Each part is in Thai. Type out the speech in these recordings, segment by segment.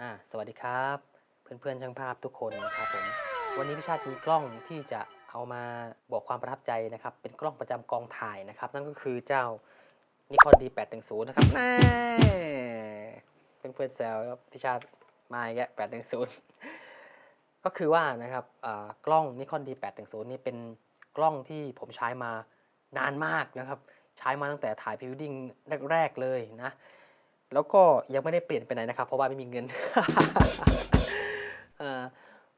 อ่าสวัสดีครับ เพื่อนๆช่างภาพทุกคนนะครับผมวันนี้พี่ชาติมีกล้องที่จะเอามาบอกความประทับใจนะครับ เป็นกล้องประจำกองถ่ายนะครับ นั่นก็คือเจ้า Nikon D810 นะครับแน่เพื่อนๆแซวครับพี่ชาติมาอีกแล้ว810ก็คือว่านะครับอ่ากล้อง Nikon D810 นี่เป็นกล้องที่ผมใช้มานานมากนะครับ ใช้มาตั้งแต่ถ่ายพรีเวดดิ้งแรกๆเลยนะ แล้วก็ยังไม่ได้เปลี่ยนไปไหนนะครับ เพราะว่าไม่มีเงิน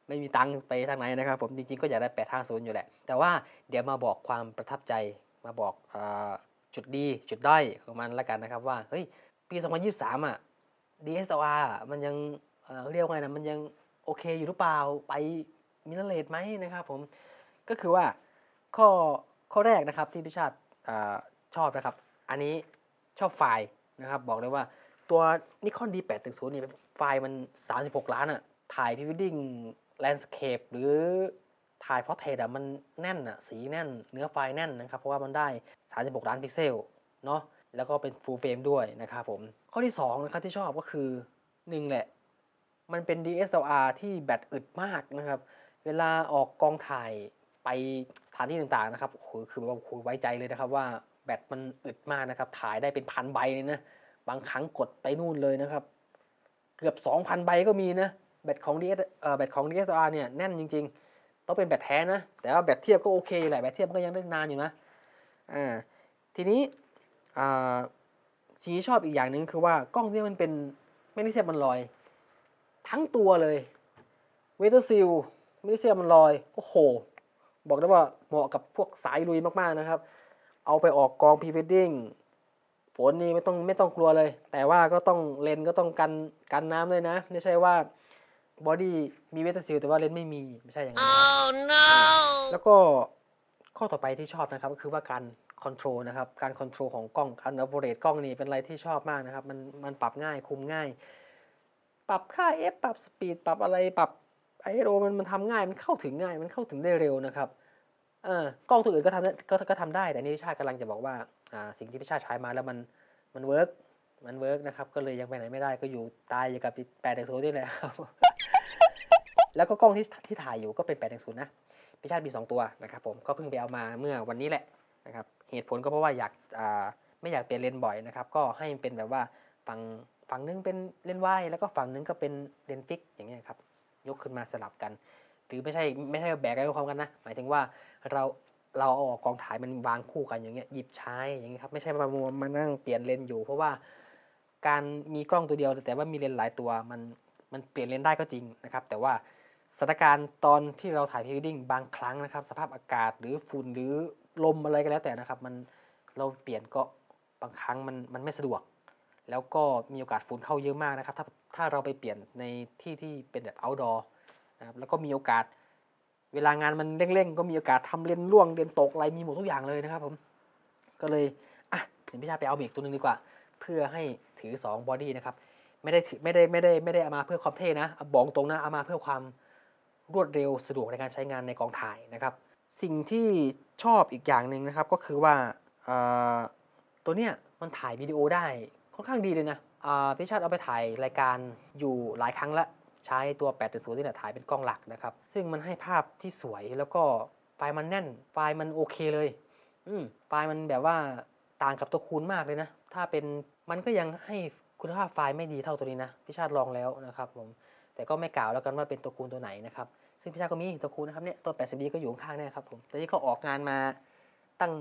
ไม่มีตังค์ไปทางไหนนะครับ ผมจริงๆก็อยากได้แปดทางศูนย์อยู่แหละ แต่ว่าเดี๋ยวมาบอกความประทับใจมาบอกอจุดดีจุดด้อยของมันล้วกันนะครับ ว่าเฮ้ยปี 2023 อะ DSLR อะมันยังเเรียกว่าไงนะมันยังโอเคอยู่หรือเปล่าไปมิเลตไหมนะครับผมก็คือว่าข้อข้อแรกนะครับที่พี่ชาติอชอบนะครับ อันนี้ชอบไฟล์นะครับ บอกเลยว่า ตัว Nikon D810 นี่ไฟล์มัน 36 ล้านอะถ่ายพรีเวดดิ้งแลนด์สเคปหรือถ่ายพอร์เทรตอะมันแน่นอะสีแน่น เนื้อไฟล์แน่นนะครับ เพราะว่ามันได้ 36 ล้านพิกเซลเนาะแล้วก็เป็นฟูลเฟรมด้วยนะครับผม ข้อที่ 2 นะครับที่ชอบก็คือหนึ่งแหละ มันเป็น DSLR ที่แบตอึดมากนะครับ เวลาออกกองถ่ายไปสถานที่ต่างๆนะครับโอ้โหคือแบบว่าโอ้โหไว้ใจเลยนะครับว่าแบตมันอึดมากนะครับ ถ่ายได้เป็นพันใบเลยนะ บางครั้งกดไปนู่นเลยนะครับ เกือบ 2,000 ใบก็มีนะ แบตของ DS เอ่อแบตของ DSLR เนี่ยแน่นจริง ๆ ต้องเป็นแบตแท้นะ แต่ว่าแบตเทียบก็โอเคแหละแบตเทียบมันก็ยังได้นานอยู่นะอ่าทีนี้อ่าสิ่งที่ชอบอีกอย่างหนึ่งคือว่ากล้องเนี่ยมันเป็นไม่ได้เทียบมันลอย ทั้งตัวเลยเวทซิลไม่ได้เทียบมันลอยโอ้โห บอกได้ว่าเหมาะกับพวกสายลุยมากๆนะครับ เอาไปออกกองพรีเวดดิ้ง ฝนนี่ไม่ต้องไม่ต้องกลัวเลย แต่ว่าก็ต้องเลนส์ก็ต้องกันกันน้ำเลยนะ ไม่ใช่ว่าบอดี้มีเวทซิลแต่ว่าเลนส์ไม่มีไม่ใช่อย่างนั้นนะครับแล้วก็ข้อต่อไปที่ชอบนะครับก็คือว่าการคอนโทรลนะครับการคอนโทรลของกล้องการ o อ e เรตกล้องนี่เป็นอะไรที่ชอบมากนะครับ มันมันปรับง่ายคุมง่าย ปรับค่า f ปรับสปีดปรับอะไรปรับไอโรมันมันทำง่ายมันเข้าถึงง่าย มันเข้าถึงได้เร็วนะครับเออกล้องตัวอื่นก็ทำได้ก็ก็ทำได้แต่นี่พิชาติกำลังจะบอกว่าอ่า สิ่งที่พิชาติใช้มาแล้วมันมันเวิร์กมันเวิร์กนะครับ ก็เลยยังไปไหนไม่ได้ก็อยู่ตายอยู่กับแปดโซนี่แหละครับ แล้วก็กล้องที่ที่ถ่ายอยู่ก็เป็นแปดศูนย์นะพิชาติมีสองตัวนะครับ ผมก็เพิ่งไปเอามาเมื่อวันนี้แหละนะครับ เหตุผลก็เพราะว่าอยากไม่อยากเปลี่ยนเลนบ่อยนะครับ ก็ให้มันเป็นแบบว่าฝั่งฝั่งนึงเป็นเลนส์วายแล้วก็ฝั่งนึงก็เป็นเลนฟิกอย่างเงี้ยครับ ยกขึ้นมาสลับกัน หรือไม่ใช่ไม่ใช่แบกกันพร้อมกันนะ หมายถึงว่าเรา เราเอาออกกองถ่ายมันวางคู่กันอย่างเงี้ยหยิบใช้อย่างเงี้ยครับไม่ใช่มามัวมานั่งเปลี่ยนเลนอยู่ เพราะว่าการมีกล้องตัวเดียว แต่ว่ามีเลนหลายตัวมันมันเปลี่ยนเลนได้ก็จริงนะครับ แต่ว่าสถานการณ์ตอนที่เราถ่ายพรีวดดิ้งบางครั้งนะครับ สภาพอากาศหรือฝุ่นหรือลมอะไรก็แล้วแต่นะครับ มันเราเปลี่ยนก็บางครั้งมันมันไม่สะดวก แล้วก็มีโอกาสฝุ่นเข้าเยอะมากนะครับ ถ้าถ้าเราไปเปลี่ยนในที่ที่เป็นแบบ outdoor นะครับแล้วก็มีโอกาส เวลางานมันเร่งๆ ก็มีโอกาสทำเลนล่วงเลนตกอะไรมีหมดทุกอย่างเลยนะครับผม ก็เลยอะถึงพี่ชาไปเอาเบรกตัวหนึงดีกว่า เพื่อให้ถือ2บอดี้นะครับไม่ได้ไม่ได้ไม่ได้ไม่ได้เอามาเพื่อความเท่นะเอาบอกตรงนะเอามาเพื่อความรวดเร็วสะดวกในการใช้งานในกองถ่ายนะครับ สิ่งที่ชอบอีกอย่างหนึ่งนะครับก็คือว่าเอ่อตัวเนี้ยมันถ่ายวิดีโอได้ค่อนข้างดีเลยนะอ่าพี่ชาติเอาไปถ่ายรายการอยู่หลายครั้งละ ใช้ตัว 8.0ที่เนี่ยถ่ายเป็นกล้องหลักนะครับ ซึ่งมันให้ภาพที่สวยแล้วก็ไฟล์มันแน่น ไฟล์มันโอเคเลย อืมไฟล์มันแบบว่าต่างกับตัวคูณมากเลยนะ ถ้าเป็นมันก็ยังให้คุณภาพไฟล์ไม่ดีเท่าตัวนี้นะพิชาติลองแล้วนะครับผม แต่ก็ไม่กล่าวแล้วกันว่าเป็นตัวคูณตัวไหนนะครับ ซึ่งพิชาติก็มีตัวคูณนะครับเนี่ยตัว 80D ก็อยู่ข้างๆเนี่ยครับผมตอนนี้เขาออกงานมาตั้ง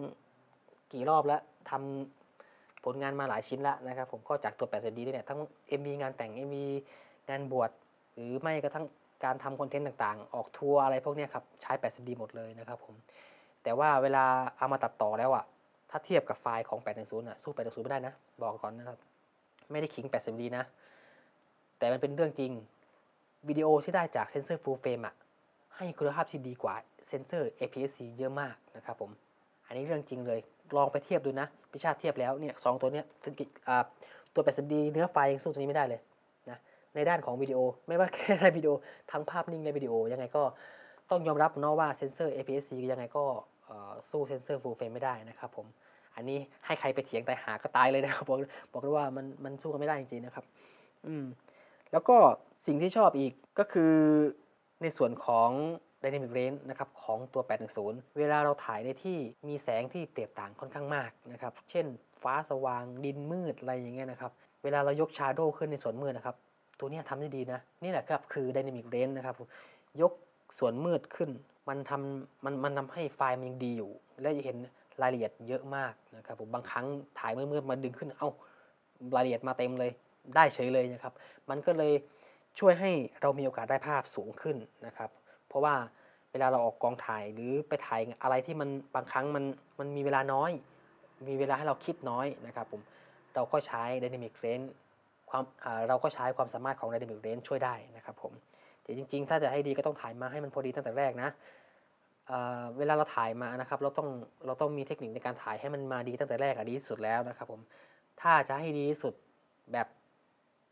กี่รอบแล้วทำผลงานมาหลายชิ้นแล้วนะครับผมก็จากตัว 80D เนี่ยทั้ง MV งานแต่ง MV งานบวช หรือไม่กระทั่งการทำคอนเทนต์ต่างๆ ออกทัวร์อะไรพวกนี้ครับใช้ 80D หมดเลยนะครับผมแต่ว่าเวลาเอามาตัดต่อแล้วอะถ้าเทียบกับไฟล์ของ 810อะสู้ 810 ไม่ได้นะ บอกก่อนนะครับ ไม่ได้ขิง 80D นะ แต่มันเป็นเรื่องจริงวิดีโอที่ได้จากเซนเซอร์ full frame อะให้คุณภาพที่ดีกว่าเซนเซอร์ APS-C เยอะมากนะครับผมอันนี้เรื่องจริงเลยลองไปเทียบดูนะพิชาติเทียบแล้วเนี่ยสองตัวเนี้ยตัว 80D เนื้อไฟล์ยังสู้ตัวนี้ไม่ได้เลย ในด้านของวิดีโอ ไม่ว่าแค่ในวิดีโอทั้งภาพนิ่งและวิดีโอ ยังไงก็ต้องยอมรับเนาะว่าเซนเซอร์ APS-C ยังไงก็สู้เซนเซอร์ full frame ไม่ได้นะครับผม อันนี้ให้ใครไปเถียงแตายหาก็ตายเลยนะครับ บอกบอกเลยว่ามันมันสู้กันไม่ได้จริงๆนะครับ อืม แล้วก็สิ่งที่ชอบอีกก็คือในส่วนของ Dynamic Range นะครับของตัว 810 เวลาเราถ่ายในที่มีแสงที่เปรียบต่างค่อนข้างมากนะครับ เช่น ฟ้าสว่างดินมืดอะไรอย่างเงี้ยนะครับ เวลาเรายกชาโดว์ขึ้นในส่วนมืดนะครับ ตัวนี้ทำได้ดีนะ นี่แหละครับคือ Dynamic Range นะครับผมยกส่วนมืดขึ้น มันทำมันมันทำให้ไฟล์มันยังดีอยู่ และจะเห็นรายละเอียดเยอะมากนะครับผมบางครั้งถ่ายมืดๆมาดึงขึ้น เอ้ารายละเอียดมาเต็มเลย ได้เฉยเลยนะครับ มันก็เลยช่วยให้เรามีโอกาสได้ภาพสูงขึ้นนะครับ เพราะว่าเวลาเราออกกองถ่ายหรือไปถ่ายอะไรที่มันบางครั้งมันมันมีเวลาน้อย มีเวลาให้เราคิดน้อยนะครับผม เราก็ใช้ Dynamic Range ความเราก็ใช้ความสามารถของ Dynamic Range ช่วยได้นะครับผมแต่จริง ๆ ถ้าจะให้ดีก็ต้องถ่ายมาให้มันพอดีตั้งแต่แรกนะเวลาเราถ่ายมานะครับ เราต้องเราต้องมีเทคนิคในการถ่ายให้มันมาดีตั้งแต่แรกอะดีที่สุดแล้วนะครับผมถ้าจะให้ดีที่สุดแบบ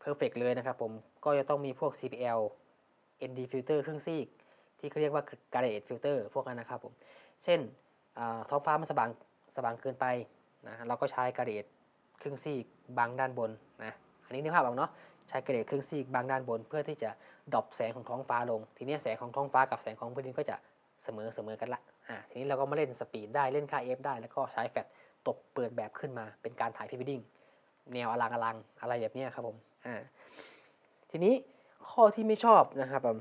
perfect เลยนะครับผมก็จะต้องมีพวก CPL ND filter เครื่องซีก ที่เขาเรียกว่า gradient filter พวกนั้นนะครับผมเช่นอ่าท้องฟ้ามันสว่างสว่างเกินไปนะเราก็ใช้ gradient ครึ่งซีกบางด้านบนนะ อันนี้นึกภาพออกเนาะใช้ gradient ครึ่งซีกบางด้านบน เพื่อที่จะดอปแสงของท้องฟ้าลง ทีนี้แสงของท้องฟ้ากับแสงของพื้นดินก็จะเสมอเสมอกันละอ่าทีนี้เราก็มาเล่นสปีดได้เล่นค่า f ได้แล้วก็ใช้แฟลชตบเปิดแบบขึ้นมาเป็นการถ่ายพรี w วดดิ้งแนวอลังอลังอะไรแบบนี้ครับผมอ่าทีนี้ข้อที่ไม่ชอบนะครับผม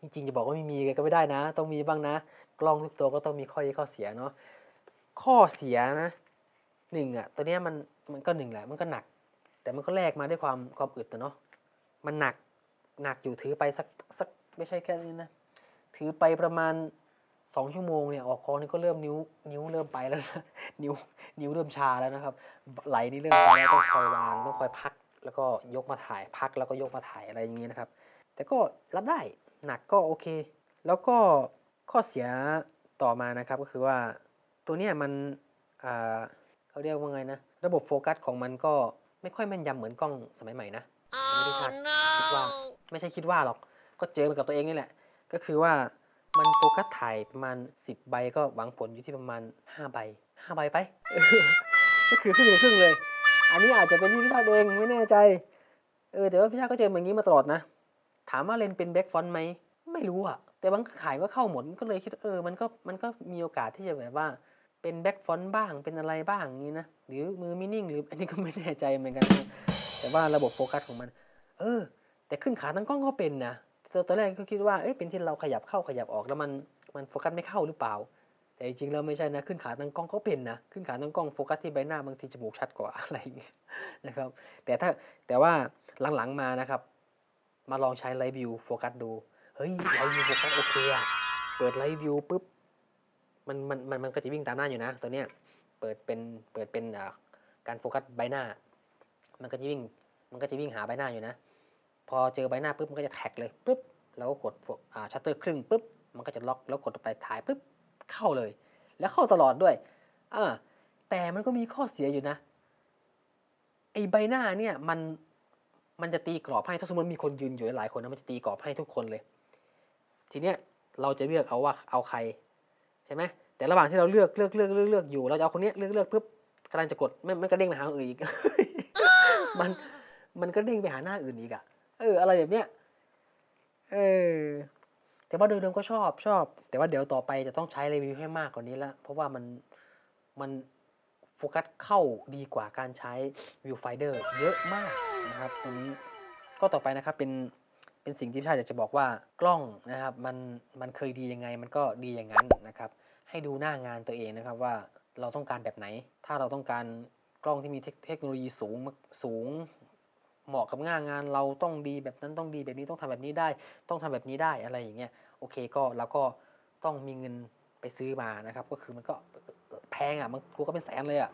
จริงๆจะบอกว่าไม่มีก็ไม่ได้นะ ต้องมีบ้างนะ กล้องทุกตัวก็ต้องมีข้อดีข้อเสียเนาะข้อเสียนะหนึ่งอะตัวเนี้ยมันมันก็หนึ่งแหละมันก็หนัก แต่มันก็แลกมาด้วยความความอึดนะเนาะมันหนักหนักอยู่ถือไปสักสักไม่ใช่แค่นี้นะถือไปประมาณสองชั่วโมงเนี่ยออกคองนี่ก็เริ่มนิ้วนิ้วเริ่มไปแล้วนะนิ้วนิ้วเริ่มชาแล้วนะครับ ไหลนี่เริ่มไปแล้วต้องคอยวางต้องคอยพัก แล้วก็ยกมาถ่ายพักแล้วก็ยกมาถ่ายอะไรอย่างนี้นะครับ แต่ก็รับได้หนักก็โอเค แล้วก็ข้อเสียต่อมานะครับก็คือว่าตัวเนี้ยมันเขาเรียกว่าไงนะ ระบบโฟกัสของมันก็ ไม่ค่อยแม่นยำเหมือนกล้องสมัยใหม่นะไม่ได้คาดคิดว่าไม่ใช่คิดว่าหรอก ก็เจอมากับตัวเองนี่แหละ ก็คือว่ามันโฟกัสถ่ายประมาณ 10 ใบก็หวังผลอยู่ที่ประมาณ 5 ใบ 5 ใบไปเออก็คือครึ่งต่อครึ่งเลย อันนี้อาจจะเป็นที่พี่ชาติเองไม่แน่ใจ เออแต่ว่าพี่ชาติก็เจอแบบนี้มาตลอดนะ ถามว่าเลนเป็นแบ็กฟอนต์ไหม ไม่รู้อะแต่บางขายก็เข้าหมดก็เลยคิดว่าเออมันก็มันก็มีโอกาสที่จะแบบว่า เป็นแบ็กฟอนต์บ้างเป็นอะไรบ้างนี้นะ หรือมือมินิ่งหรืออันนี้ก็ไม่แน่ใจเหมือนกันนะแต่ว่าระบบโฟกัสของมัน เออ แต่ขึ้นขาตั้งกล้องก็เป็นนะตอนตอนแรกก็คิดว่าเอ้ยเป็นที่เราขยับเข้าขยับออกแล้วมันมันโฟกัสไม่เข้าหรือเปล่า แต่จริงๆแล้วไม่ใช่นะขึ้นขาตั้งกล้องก็เป็นนะขึ้นขาตั้งกล้องโฟกัสที่ใบหน้าบางทีจมูกชัดกว่าอะไรอย่างเงี้ยนะครับ แต่ถ้าแต่ว่าหลังๆมานะครับ มาลองใช้ไลฟ์วิวโฟกัสดูเฮ้ยไลฟ์วิวโฟกัสโอเคอะเปิดไลฟ์วิวปุ๊บ มันมันมันมันก็จะวิ่งตามหน้าอยู่นะ ตัวเนี้ยเปิดเป็นเปิดเป็นการโฟกัสใบหน้า มันก็จะวิ่งมันก็จะวิ่งหาใบหน้าอยู่นะ พอเจอใบหน้าปุ๊บมันก็จะแท็กเลยปุ๊บแล้วก็กดอ่าชัตเตอร์ครึ่งปุ๊บมันก็จะล็อกแล้วกดไปถ่ายปุ๊บเข้าเลย แล้วเข้าตลอดด้วยอ่าแต่มันก็มีข้อเสียอยู่นะไอใบหน้าเนี่ยมันมันจะตีกรอบให้ถ้าสมมติมีคนยืนอยู่หลายคนนะมันจะตีกรอบให้ทุกคนเลย ทีเนี้ยเราจะเลือกเอาว่าเอาใครใช่ไหม แต่ระหว่างที่เราเลือกเลือกเลือกเลือกเลือกอยู่ เราจะเอาคนนี้เลือกเลือกปุ๊บกำลังจะกดมันมันก็เด้งไปหาอื่นอีก มันมันก็เด้งไปหาหน้าอื่นอีกอะเออ อะไรแบบเนี้ย เออ แต่ว่าโดยรวมก็ชอบชอบ แต่ว่าเดี๋ยวต่อไปจะต้องใช้รีวิวให้มากกว่านี้ละ เพราะว่ามันมันโฟกัสเข้าดีกว่าการใช้ viewfinder เยอะมากนะครับตรงนี้ก็ต่อไปนะครับเป็นเป็นสิ่งที่ชายอยากจะบอกว่ากล้องนะครับ มันมันเคยดียังไง มันก็ดีอย่างนั้นนะครับ ให้ดูหน้างานตัวเองนะครับว่าเราต้องการแบบไหน ถ้าเราต้องการกล้องที่มีเทคโนโลยีสูงสูง เหมาะกับงานงานเราต้องดีแบบนั้นต้องดีแบบนี้ต้องทำแบบนี้ได้ ต้องทำแบบนี้ได้อะไรอย่างเงี้ยโอเคก็เราก็ต้องมีเงินไปซื้อมานะครับ ก็คือมันก็แพงอะมันกูก็เป็นแสนเลยอะ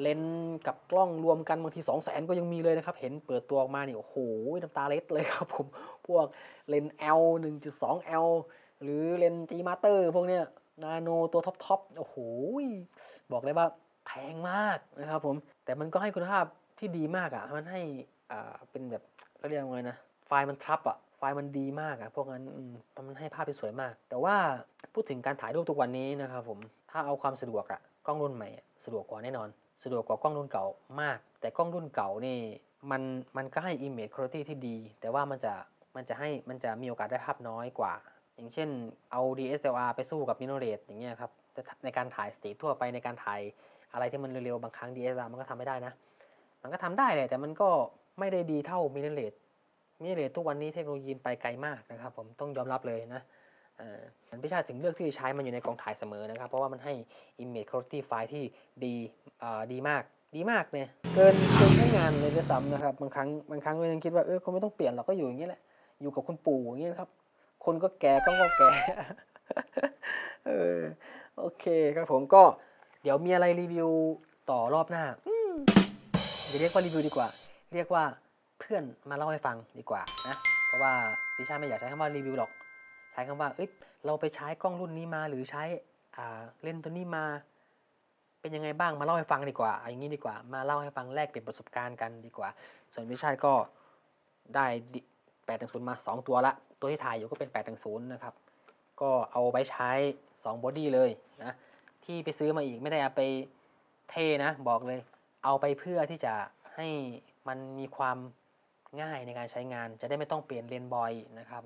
เลนส์กับกล้องรวมกันบางทีสองแสนก็ยังมีเลยนะครับ เห็นเปิดตัวออกมาเนี่ยโอ้โหน้ำตาเล็ดเลยครับผมพวกเลนส์ L 1.2 L หรือเลนส์ G Master พวกเนี้ย นาโนตัวท็อปท็อปโอ้โหบอกเลยว่าแพงมากนะครับผมแต่มันก็ให้คุณภาพที่ดีมากอะมันให้อ่าเป็นแบบเขาเรียกว่าไงนะไฟล์มันทับอะไฟล์มันดีมากอะพวกนั้นมันให้ภาพที่สวยมาก แต่ว่าพูดถึงการถ่ายรูปทุกวันนี้นะครับผมถ้าเอาความสะดวกอะกล้องรุ่นใหม่อสะดวกกว่าแน่นอน สะดวกกว่ากล้องรุ่นเก่ามาก แต่กล้องรุ่นเก่านี่มันมันก็ให้ image quality ที่ดี แต่ว่ามันจะมันจะให้มันจะมีโอกาสได้ภาพน้อยกว่า อย่างเช่นเอา DSLR ไปสู้กับ Mirrorless อย่างเงี้ยครับแต่ในการถ่ายสตรีททั่วไปในการถ่ายอะไรที่มันเร็วๆ บางครั้ง DSLR มันก็ทำไม่ได้นะ มันก็ทำได้แหละแต่มันก็ไม่ได้ดีเท่า Mirrorless Mirrorless ทุกวันนี้เทคโนโลยีไปไกลมากนะครับผมต้องยอมรับเลยนะเอ่อพี่ชาถึงเลือกที่จะใช้มันอยู่ในกองถ่ายเสมอนะครับ เพราะว่ามันให้ image quality file ที่ดีอ่าดีมากดีมากเนี่ยเกินเกินใช้งานเลยด้วยซ้ำนะครับบางครั้งบางครั้งก็ยังคิดว่าเออคงไม่ต้องเปลี่ยนเราก็อยู่อย่างนี้แหละอยู่กับคุณปู่อย่างนี้นะครับ คนก็แก่ก็ก็แก่เออโอเคครับผมก็เดี๋ยวมีอะไรรีวิวต่อรอบหน้าอืมอย่าเรียกว่ารีวิวดีกว่า เรียกว่าเพื่อนมาเล่าให้ฟังดีกว่านะเพราะว่าดิชาไม่อยากใช้คำว่ารีวิวหรอก ใช้คำว่าเอ้ยเราไปใช้กล้องรุ่นนี้มาหรือใช้อ่าเล่นตัวนี้มา เป็นยังไงบ้างมาเล่าให้ฟังดีกว่าอาอย่างนี้ดีกว่า มาเล่าให้ฟังแลกเปลี่ยนประสบการณ์กันดีกว่า ส่วนวิชาติก็ได้ แปดถึงศูนย์มาสองตัวละ ตัวที่ถ่ายอยู่ก็เป็นแปดถึงศูนย์นะครับ ก็เอาไปใช้สองบอดี้เลยนะ ที่ไปซื้อมาอีกไม่ได้เอาไปเทนะบอกเลย เอาไปเพื่อที่จะให้มันมีความง่ายในการใช้งาน จะได้ไม่ต้องเปลี่ยนเลนบ่อยนะครับ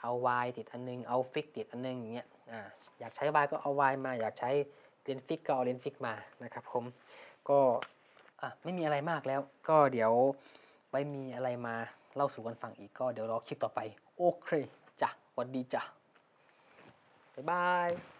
เอา Y ติดอันนึง เอาฟิกติดอันนึงอย่างเงี้ยอ่าอยากใช้ Y ก็เอา Y มา อยากใช้เลนฟิกก็เอาเลนฟิกมานะครับผม ก็อะไม่มีอะไรมากแล้ว ก็เดี๋ยวไว้มีอะไรมา เล่าสู่กันฟังอีกก็เดี๋ยวรอคลิปต่อไป โอเคจ้ะวัสดีจ้ะบ๊ายบาย